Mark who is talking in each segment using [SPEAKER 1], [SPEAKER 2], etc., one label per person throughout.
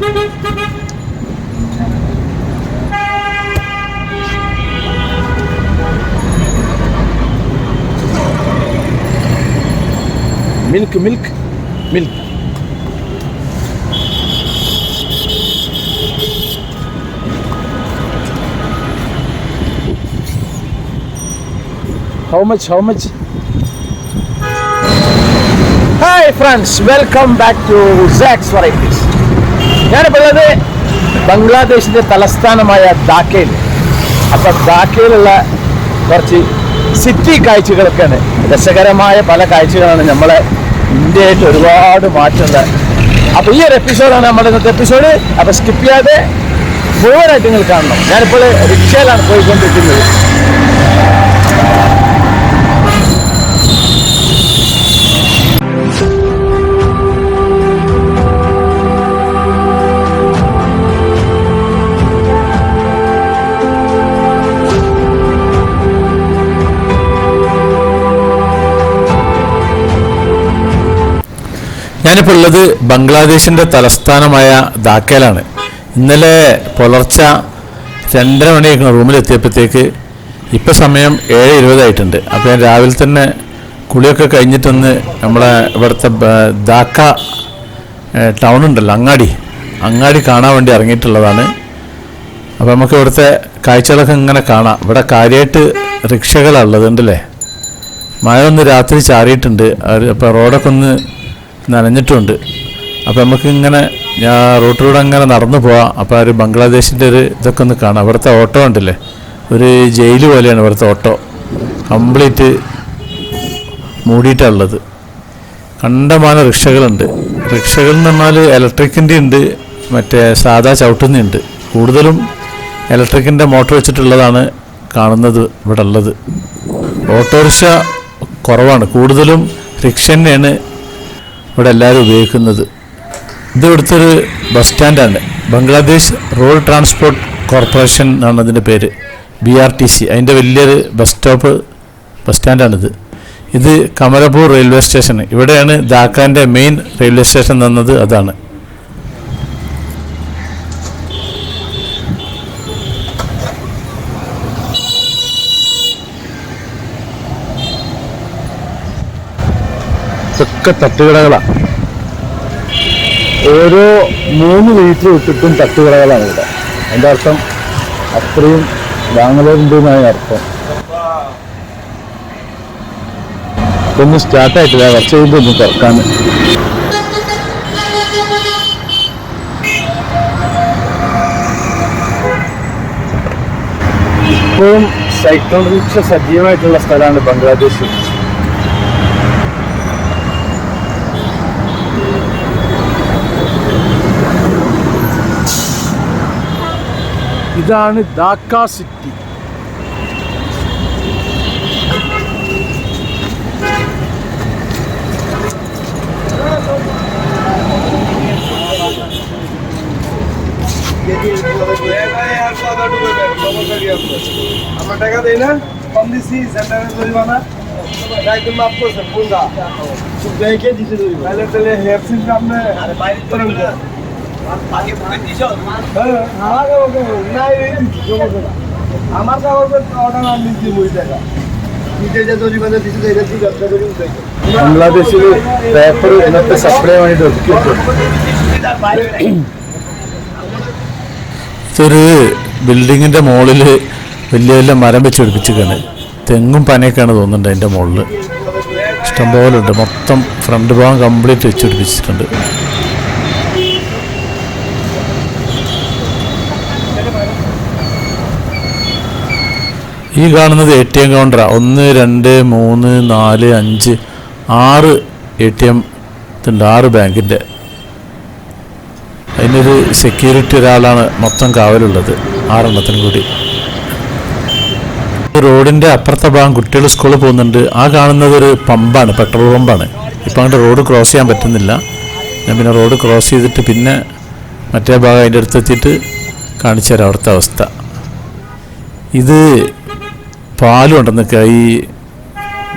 [SPEAKER 1] Milk, milk, milk. how much how much? Hi friends. Welcome back to zach's varieties. ഞാനിപ്പോൾ ഉള്ളത് ബംഗ്ലാദേശിന്റെ തലസ്ഥാനമായ ധാക്കയിൽ. അപ്പോൾ ധാക്കയിലുള്ള കുറച്ച് സിറ്റി കാഴ്ചകളൊക്കെയാണ്. രസകരമായ പല കാഴ്ചകളാണ് നമ്മളെ ഇന്ത്യയായിട്ട് ഒരുപാട് മാറ്റുന്നത് അപ്പോൾ ഈ ഒരു എപ്പിസോഡാണ് നമ്മുടെ ഇന്നത്തെ എപ്പിസോഡ് അപ്പോൾ സ്കിപ്പ് ചെയ്യാതെ മുഴുവനായിട്ട് നിങ്ങൾ കാണണം. ഞാനിപ്പോൾ റിക്ഷയിലാണ് പോയിക്കൊണ്ടിരിക്കുന്നത്.
[SPEAKER 2] ഞാനിപ്പോൾ ഉള്ളത് ബംഗ്ലാദേശിന്റെ തലസ്ഥാനമായ ധാക്കയിലാണ്. ഇന്നലെ പുലർച്ച രണ്ടര മണിയായിരിക്കണം റൂമിലെത്തിയപ്പോഴത്തേക്ക് ഇപ്പോൾ സമയം ഏഴ് ഇരുപതായിട്ടുണ്ട് അപ്പോൾ ഞാൻ രാവിലെ തന്നെ കുളിയൊക്കെ കഴിഞ്ഞിട്ടൊന്ന് നമ്മളെ ഇവിടുത്തെ ധാക്ക ടൗൺ ഉണ്ടല്ലോ അങ്ങാടി. അങ്ങാടി കാണാൻ വേണ്ടി ഇറങ്ങിയിട്ടുള്ളതാണ്. അപ്പോൾ നമുക്ക് ഇവിടുത്തെ കാഴ്ചകളൊക്കെ ഇങ്ങനെ കാണാം. ഇവിടെ കാര്യമായിട്ട് റിക്ഷകളുള്ളതുണ്ടല്ലേ മഴ ഒന്ന് രാത്രി ചാറിയിട്ടുണ്ട്. അപ്പോൾ റോഡൊക്കെ ഒന്ന് നനഞ്ഞിട്ടുണ്ട്. അപ്പോൾ നമുക്ക് ഇങ്ങനെ ഞാൻ റൂട്ടിലൂടെ അങ്ങനെ നടന്നു പോവാം. അപ്പോൾ ഒരു ബംഗ്ലാദേശിന്റെ ഒരു ഇതൊക്കെ ഒന്ന് കാണാം. അവിടുത്തെ ഓട്ടോ ഉണ്ടല്ലേ? ഒരു ജയിൽ പോലെയാണ് ഇവിടുത്തെ ഓട്ടോ. കംപ്ലീറ്റ് മൂടിയിട്ടുള്ളത് കണ്ടമാന റിക്ഷകളുണ്ട്. റിക്ഷകൾ എന്ന് പറഞ്ഞാൽ ഇലക്ട്രിക്കിന്റെ ഉണ്ട് മറ്റേ സാധാ ചവിട്ടുന്നുണ്ട് കൂടുതലും ഇലക്ട്രിക്കിന്റെ മോട്ടോർ വെച്ചിട്ടുള്ളതാണ് കാണുന്നത് ഇവിടെ ഉള്ളത് ഓട്ടോറിക്ഷ കുറവാണ്. കൂടുതലും റിക്ഷ തന്നെയാണ് ഇവിടെ എല്ലാവരും ഉപയോഗിക്കുന്നത്. ഇത് ഇവിടുത്തൊരു ബസ് സ്റ്റാൻഡാണ്. ബംഗ്ലാദേശ് റോഡ് ട്രാൻസ്പോർട്ട് കോർപ്പറേഷൻ എന്നാണ് അതിന്റെ പേര്. ബി ആർ ടി സി അതിന്റെ വലിയൊരു ബസ് സ്റ്റോപ്പ് ബസ് സ്റ്റാൻഡാണിത്. ഇത് കമലപൂർ റെയിൽവേ സ്റ്റേഷൻ ഇവിടെയാണ് ധാക്കാന്റെ മെയിൻ റെയിൽവേ സ്റ്റേഷൻ എന്നത് അതാണ്.
[SPEAKER 1] ഇതൊക്കെ തട്ടുകടകളാണ് ഓരോ മൂന്ന് വീട്ടിൽ വിട്ടിട്ടും തട്ടുകടകളാണ് ഇവിടെ. എന്റെ അർത്ഥം അത്രയും ബാംഗ്ലൂരുണ്ട് എന്നാണ് അർത്ഥം. ഇതൊന്നും സ്റ്റാർട്ടായിട്ടില്ല കുറച്ച് കഴിയുമ്പോൾ ഒന്ന് തുറക്കാൻ ഇപ്പോഴും റിക്ഷ സജീവമായിട്ടുള്ള സ്ഥലമാണ് ബംഗ്ലാദേശ്. ഇതാണ് ധാക്ക സിറ്റി
[SPEAKER 3] আমার টাকা দেয় না কম দিছি সেন্টারে জরিমানা একদম মাফ করছেন কোনটা ব্যাংকে দিছে জরিমানা তাহলে তাহলে হেপসিন আপনি আরে বাইরে তো না আগে বুকে দিছো হ্যাঁ আমার কাগজ না এই দিছি জমা আমার কাগজ অর্ডার আমি দিছি মই টাকা নিজে যে জরিমানা দিছে এটা ঠিক আছে জরিমানা দিছে
[SPEAKER 1] ബംഗ്ലാദേശിൽ പേപ്പർ ഇന്നത്തെ സപ്ലൈ വേണ്ടിയിട്ട് ഒതുക്കി വെച്ചു
[SPEAKER 2] ഇതൊരു ബിൽഡിങ്ങിൻ്റെ മുകളിൽ വലിയ വലിയ മരം വെച്ച് പിടിപ്പിച്ചിരിക്കുകയാണ് തെങ്ങും പനയൊക്കെയാണ് തോന്നുന്നുണ്ട് അതിൻ്റെ മുകളിൽ ഇഷ്ടംപോലെ ഉണ്ട് മൊത്തം ഫ്രണ്ട് ഭാഗം കംപ്ലീറ്റ് വെച്ച് ഈ കാണുന്നത് എ ടി എം കൗണ്ടറാണ് ഒന്ന് രണ്ട് മൂന്ന് നാല് അഞ്ച് ആറ് എ ടി എം ആറ് ബാങ്കിന്റെ. അതിനൊരു സെക്യൂരിറ്റി ഒരാളാണ് മൊത്തം കാവലുള്ളത് ആറെണ്ണത്തിനും കൂടി. റോഡിന്റെ അപ്പുറത്തെ ഭാഗം കുട്ടികൾ സ്കൂളിൽ പോകുന്നുണ്ട്. ആ കാണുന്നത് ഒരു പമ്പാണ് പെട്രോൾ പമ്പാണ്. ഇപ്പം അങ്ങോട്ട് റോഡ് ക്രോസ് ചെയ്യാൻ പറ്റുന്നില്ല. ഞാൻ പിന്നെ റോഡ് ക്രോസ് ചെയ്തിട്ട് പിന്നെ മറ്റേ ഭാഗം അതിന്റെ അടുത്തെത്തിയിട്ട് കാണിച്ചു തരാം അവിടുത്തെ അവസ്ഥ. ഇത് പാലും ഉണ്ടെന്നൊക്കെ ഈ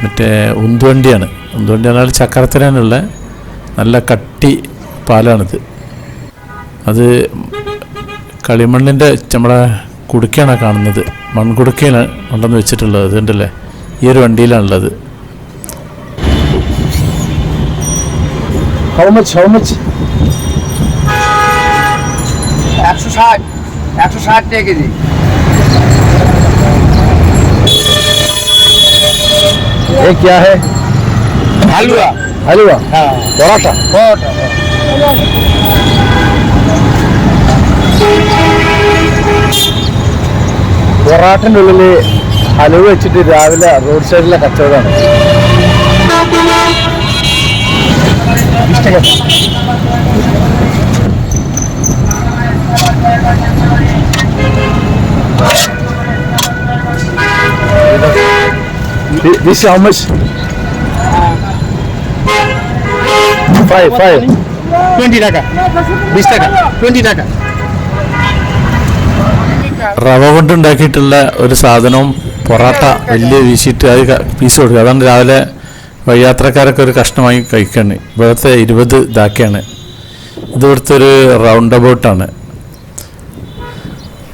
[SPEAKER 2] മറ്റേ ഉന്തുവണ്ടിയാണ്. ഉന്തുവണ്ടി പറഞ്ഞാൽ ചക്രത്തിനുള്ള നല്ല കട്ടി പാലാണിത്. അത് കളിമണ്ണിന്റെ നമ്മുടെ കുടുക്കയാണ് കാണുന്നത്. മൺകുടുക്കയിൽ ഉണ്ടെന്ന് വെച്ചിട്ടുള്ളത് അതുണ്ടല്ലേ ഈ ഒരു വണ്ടിയിലാണുള്ളത്.
[SPEAKER 1] How
[SPEAKER 4] 160
[SPEAKER 1] ये क्या है?
[SPEAKER 4] हलवा।
[SPEAKER 1] हलवा?
[SPEAKER 4] हाँ।
[SPEAKER 1] पराठा?
[SPEAKER 4] पराठा
[SPEAKER 1] പൊറാട്ടിന്റെ ഉള്ളിൽ ഹലുവ വെച്ചിട്ട് രാവിലെ റോഡ് സൈഡിലെ കച്ചവടമാണ്. ഇഷ്ടപ്പെട്ട This how much? Five, five.
[SPEAKER 4] Twenty টাকা বিশ টাকা টোয়েন্টি টাকা
[SPEAKER 2] റവ കൊണ്ടുണ്ടാക്കിയിട്ടുള്ള ഒരു സാധനവും പൊറാട്ട വലിയ വീശിയിട്ട് അത് ക- പീസ് കൊടുക്കുക അതാണ് രാവിലെ വഴിയാത്രക്കാരൊക്കെ ഒരു കഷ്ണമായി കഴിക്കുകയാണ് ഇവിടുത്തെ ഇരുപത് ഇതാക്കിയാണ് ഇത് ഇവിടുത്തെ ഒരു റൗണ്ട് അബൌട്ടാണ്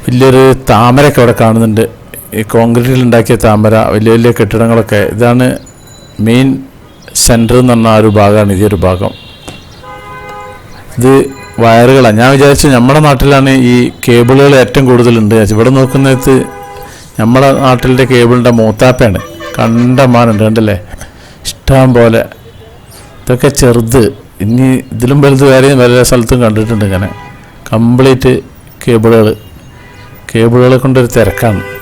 [SPEAKER 2] വലിയൊരു താമരയൊക്കെ അവിടെ കാണുന്നുണ്ട് ഈ കോൺക്രീറ്റിൽ ഉണ്ടാക്കിയ താമര വലിയ വലിയ കെട്ടിടങ്ങളൊക്കെ ഇതാണ് മെയിൻ സെന്റർ എന്ന് പറഞ്ഞ ആ ഒരു ഭാഗമാണ് ഈ ഒരു ഭാഗം. ഇത് വയറുകളാണ്. ഞാൻ വിചാരിച്ചു നമ്മുടെ നാട്ടിലാണ് ഈ കേബിളുകൾ ഏറ്റവും കൂടുതലുണ്ട്. ഇവിടെ നോക്കുന്നത് നമ്മുടെ നാട്ടിലെ കേബിളിന്റെ മൂത്താപ്പയാണ്. കണ്ടമാനുണ്ട് കണ്ടല്ലേ? ഇഷ്ടം പോലെ. ഇതൊക്കെ ചെറുത്. ഇനി ഇതിലും വലുത് വേറെയും പല സ്ഥലത്തും കണ്ടിട്ടുണ്ട് ഇങ്ങനെ. കംപ്ലീറ്റ് കേബിളുകൾ. കേബിളുകളെ കൊണ്ടൊരു തിരക്കാണ്.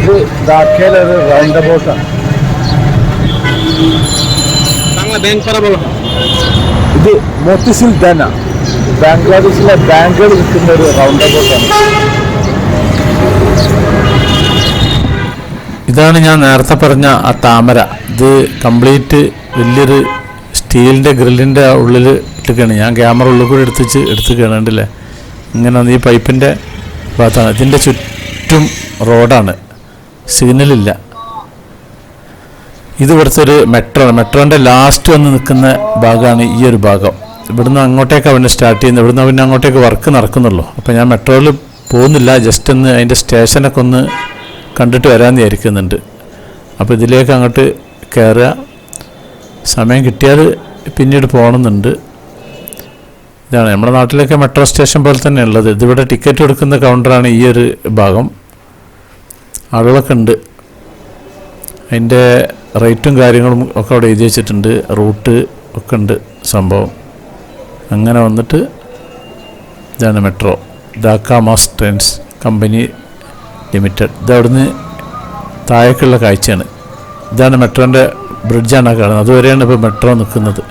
[SPEAKER 1] ഇത് ധാക്കയിലെ ഒരു റൗണ്ട് അബൌട്ടാണ്
[SPEAKER 4] বাংলা ব্যাংক করা বলো
[SPEAKER 1] ഇത് മോത്തിസിൽ ധന ബാംഗ്ലാദേശിലെ ബാങ്കുകൾ വിൽക്കുന്ന ഒരു റൗണ്ട് അബൌട്ടാണ്
[SPEAKER 2] ഇതാണ് ഞാൻ നേരത്തെ പറഞ്ഞ ആ താമര. ഇത് കംപ്ലീറ്റ് വലിയൊരു സ്റ്റീലിന്റെ ഗ്രില്ലിന്റെ ഉള്ളിൽ ഇട്ടിക്കാണ് ഞാൻ ക്യാമറ ഉള്ളിൽ കൂടി എടുത്തിച്ച് എടുത്ത് കണ്ടില്ലേ ഇങ്ങനെ ഈ പൈപ്പിന്റെ ഭാഗത്താണ്. ഇതിന്റെ ചുറ്റും റോഡാണ്. സിഗ്നലില്ല. ഇത് ഇവിടുത്തെ ഒരു മെട്രോ മെട്രോന്റെ ലാസ്റ്റ് വന്ന് നിൽക്കുന്ന ഭാഗമാണ് ഈ ഒരു ഭാഗം. ഇവിടുന്ന് അങ്ങോട്ടേക്ക് പിന്നെ സ്റ്റാർട്ട് ചെയ്യുന്നത് ഇവിടുന്ന് പിന്നെ അങ്ങോട്ടേക്ക് വർക്ക് നടക്കുന്നുള്ളൂ. അപ്പോൾ ഞാൻ മെട്രോയിൽ പോകുന്നില്ല. ജസ്റ്റ് ഒന്ന് അതിന്റെ സ്റ്റേഷനൊക്കെ ഒന്ന് കണ്ടിട്ട് വരാമെന്ന് വിചാരിക്കുന്നുണ്ട്. അപ്പോൾ ഇതിലേക്ക് അങ്ങോട്ട് കയറുക. സമയം കിട്ടിയാൽ പിന്നീട് പോകണമെന്നുണ്ട്. ഇതാണ് നമ്മുടെ നാട്ടിലൊക്കെ മെട്രോ സ്റ്റേഷൻ പോലെ തന്നെ ഉള്ളത് ഇതിവിടെ ടിക്കറ്റ് എടുക്കുന്ന കൗണ്ടറാണ് ഈ ഒരു ഭാഗം. ആളുകളൊക്കെ ഉണ്ട്. അതിന്റെ റേറ്റും കാര്യങ്ങളും ഒക്കെ അവിടെ എഴുതി വെച്ചിട്ടുണ്ട്. റൂട്ട് ഒക്കെ ഉണ്ട് സംഭവം. അങ്ങനെ വന്നിട്ട് ഇതാണ് metro. Dhaka mass trains company limited ഇത് അവിടുന്ന് താഴേക്കുള്ള കാഴ്ചയാണ്. ഇതാണ് മെട്രോന്റെ ബ്രിഡ്ജാണ് കാണുന്നത്. അതുവരെയാണ് ഇപ്പോൾ മെട്രോ നിൽക്കുന്നത്.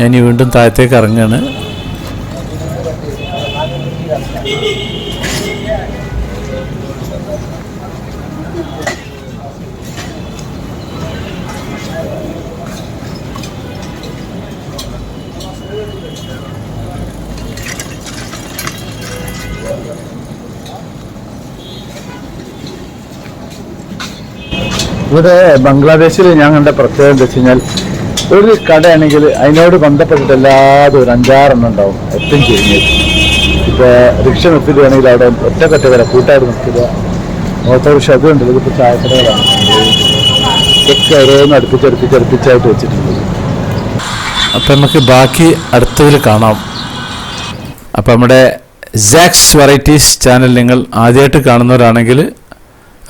[SPEAKER 2] ഞാൻ വീണ്ടും താഴത്തേക്ക് ഇറങ്ങുകയാണ്.
[SPEAKER 1] ഇവിടെ ബംഗ്ലാദേശിൽ ഞാൻ കണ്ട പ്രത്യേകത എന്താ വെച്ച് കഴിഞ്ഞാൽ ഒരു കടയാണെങ്കിൽ അതിനോട് ബന്ധപ്പെട്ടിട്ട് എല്ലാതും ഒരു അഞ്ചാറെണ്ണം ഉണ്ടാവും. ഏറ്റവും ചുരുങ്ങിയത് ഇപ്പോൾ റിക്ഷ നിർത്തിക്കുകയാണെങ്കിൽ അവിടെ ഒറ്റക്കൊറ്റ വരെ കൂട്ടായിട്ട് നിർത്തുക ഓട്ടോറിക്ഷ ഉണ്ട് ഇതിപ്പോൾ ചായക്കടകളാണ്. ഇതൊക്കെ ഓരോന്ന് അടുപ്പിച്ച് അടുപ്പിച്ച് അടുപ്പിച്ചായിട്ട് വെച്ചിട്ടുണ്ട്.
[SPEAKER 2] അപ്പം നമുക്ക് ബാക്കി അടുത്തതിൽ കാണാം. അപ്പം നമ്മുടെ സാക്സ് വെറൈറ്റീസ് ചാനൽ നിങ്ങൾ ആദ്യമായിട്ട് കാണുന്നവരാണെങ്കിൽ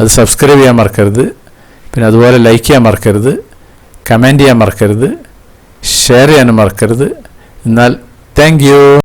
[SPEAKER 2] അത് സബ്സ്ക്രൈബ് ചെയ്യാൻ മറക്കരുത്. പിന്നെ അതുപോലെ ലൈക്ക് ചെയ്യാൻ മറക്കരുത് കമന്റ് ചെയ്യാൻ മറക്കരുത് ഷെയർ ചെയ്യാനും മറക്കരുത്. എന്നാൽ താങ്ക്